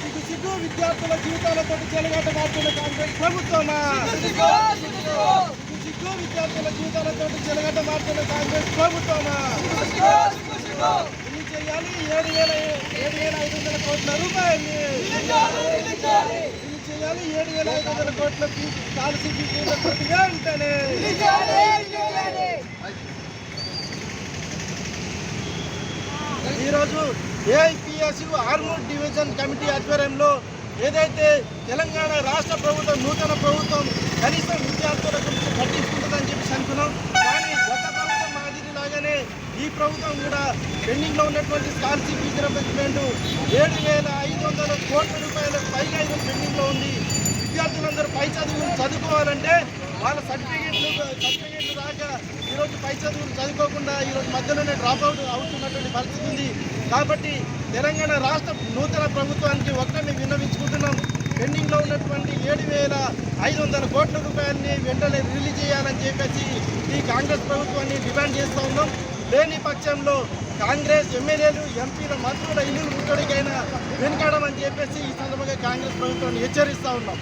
సిగ్గు సిగ్గు విద్యార్థుల జీవితాలతో చెలగాట మారుతున్న కాంగ్రెస్ ప్రభుత్వమా సిగ్గు విద్యార్థుల జీవితాలతో చెలగాట మారుతున్న కాంగ్రెస్ ప్రభుత్వమా చేయాలి ఏడు వేల ఏడు వేల ఐదు వందల కోట్ల రూపాయలు. చేయాలి ఏడు వేల ఐదు వందల కోట్ల పాలసీ వెంటనే ఈరోజు ఏఐపిఎస్యు ఆర్మూర్ డివిజన్ కమిటీ ఆధ్వర్యంలో ఏదైతే తెలంగాణ రాష్ట్ర ప్రభుత్వం నూతన ప్రభుత్వం కనీసం విద్యార్థుల గురించి పట్టించుకుంటుందని చెప్పి అనుకున్నాం. కానీ గత ప్రభుత్వం మాదిరిలాగానే ఈ ప్రభుత్వం కూడా పెండింగ్లో ఉన్నటువంటి స్కాలర్షిప్ ఫీజు రింబర్స్మెంట్ ఏడు వేల ఐదు వందల కోట్ల రూపాయలకు పైగా ఇది పెండింగ్లో ఉంది. విద్యార్థులందరూ పై చదువులు చదువుకోవాలంటే వాళ్ళ సర్టిఫికేట్లు సర్టిఫికేట్లు రాక ఈరోజు పై చదువులు చదువుకోకుండా ఈరోజు మధ్యలోనే డ్రాప్ అవుట్ అవుతున్నటువంటి పరిస్థితి ఉంది. కాబట్టి తెలంగాణ రాష్ట్ర నూతన ప్రభుత్వానికి ఒక్కటే మేము విన్నవించుకుంటున్నాం పెండింగ్లో ఉన్నటువంటి ఏడు వేల ఐదు వందల కోట్ల రూపాయలని వెంటనే రిలీజ్ చేయాలని చెప్పేసి ఈ కాంగ్రెస్ ప్రభుత్వాన్ని డిమాండ్ చేస్తూ ఉన్నాం. లేని పక్షంలో కాంగ్రెస్ ఎమ్మెల్యేలు ఎంపీల మంత్రుల ఇల్లు ముట్టడికైనా వెనుకడమని చెప్పేసి ఈ సందర్భంగా కాంగ్రెస్ ప్రభుత్వాన్ని హెచ్చరిస్తూ ఉన్నాం.